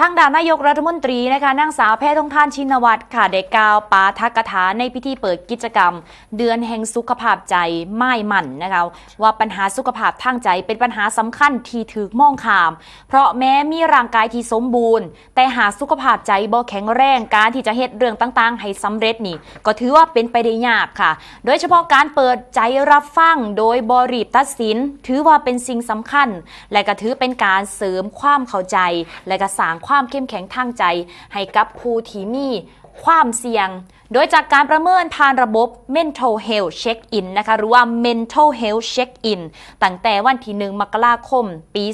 ทางด้านนายกรัฐมนตรีนะคะนางสาวแพทองทานชินวัตรค่ะได้กล่าวปาทกถาในพิธีเปิดกิจกรรม เดือนแห่งสุขภาพใจไม่หมั่นนะคะว่าปัญหาสุขภาพทางใจเป็นปัญหาสำคัญที่ถือมองขาม เพราะแม้มีร่างกายที่สมบูรณ์ แต่หากสุขภาพใจบ่แข็งแรงการที่จะเฮ็ดเรื่องต่างๆ ให้สำเร็จนี่ ก็ถือว่าเป็นไปได้ยากค่ะ โดยเฉพาะการเปิดใจรับฟังโดยบรีบตัดสิน ถือว่าเป็นสิ่งสำคัญ และก็ถือเป็นการเสริมความเข้าใจและก็สร้างความเข้มแข็งทางใจ ให้กับผู้ที่มีความเสี่ยง โดยจากการประเมินผ่านระบบ mental health check in นะคะหรือว่า mental health check in ตั้งแต่วันที่ 1 มกราคม ปี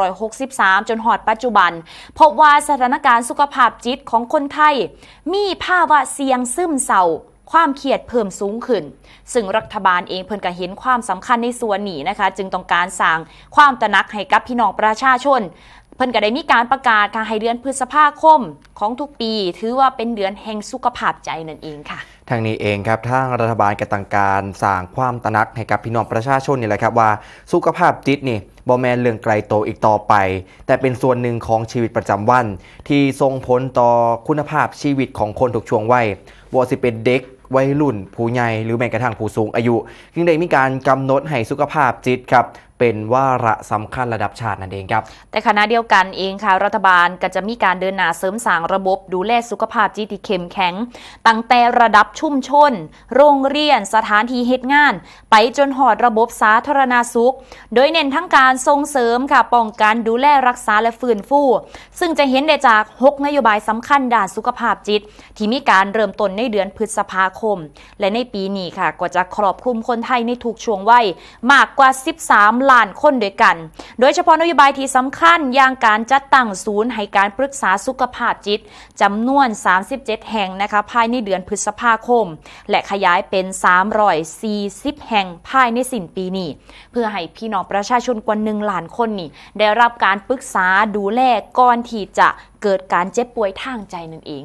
2563 จนหอดปัจจุบัน พบว่าสถานการณ์สุขภาพจิตของคนไทย มีภาวะเสี่ยงซึมเศร้าความเครียดเพิ่มสูงขึ้น ซึ่งรัฐบาลเองเพิ่นก็เห็นความสำคัญในส่วนนี้นะคะ จึงต้องการสร้างความตระหนักให้กับพี่น้องประชาชน เพิ่นก็ได้มีการประกาศค่ะให้เดือนพฤษภาคมของทุกปี ถือว่าเป็นเดือนแห่งสุขภาพใจนั่นเองค่ะทางนี้เองครับทางรัฐบาลกระตังการสร้างความตระหนักให้กับพี่น้องประชาชนนี่แหละครับว่าสุขภาพจิตนี่บอแมนเรื่องไกลโตอีกต่อไป แต่เป็นส่วนหนึ่งของชีวิตประจำวัน ที่ส่งผลต่อคุณภาพชีวิตของคนทุกช่วงวัยว่สิเป็นเด็กวัยรุ่น ผู้ใหญ่หรือแม้กระทั่งผู้สูงอายุจึงได้มีการกำหนดให้สุขภาพจิตครับ เป็นวาระสำคัญระดับชาตินั่นเองครับ แต่ขณะเดียวกันเองค่ะ รัฐบาลก็จะมีการเดินหน้าเสริมสร้างระบบ ดูแลสุขภาพจิตที่เข้มแข็ง ตั้งแต่ระดับชุมชน โรงเรียนสถานที่เฮ็ดงาน ไปจนหอดระบบสาธารณาสุข โดยเน้นทั้งการส่งเสริมค่ะป้องกันดูแลรักษาและฟื้นฟูซึ่งจะเห็นได้จาก 6 นโยบายสำคัญด้านสุขภาพจิต ที่มีการเริ่มต้นในเดือนพฤษภาคม และในปีนี้ค่ะก็จะครอบคลุมคนไทยในทุกช่วงวัยมากกว่า 13ล้านคนด้วยกัน โดยเฉพาะนโยบายที่สำคัญอย่างการจัดตั้งศูนย์ให้การปรึกษาสุขภาพจิตจำนวน 37 แห่งนะคะภายในเดือนพฤษภาคม และขยายเป็น 340 แห่งภายในสิ้นปีนี้ เพื่อให้พี่น้องประชาชนกว่า1ล้านคนนี่ได้รับการปรึกษาดูแลก่อนที่จะเกิดการเจ็บป่วยทางใจนั่นเอง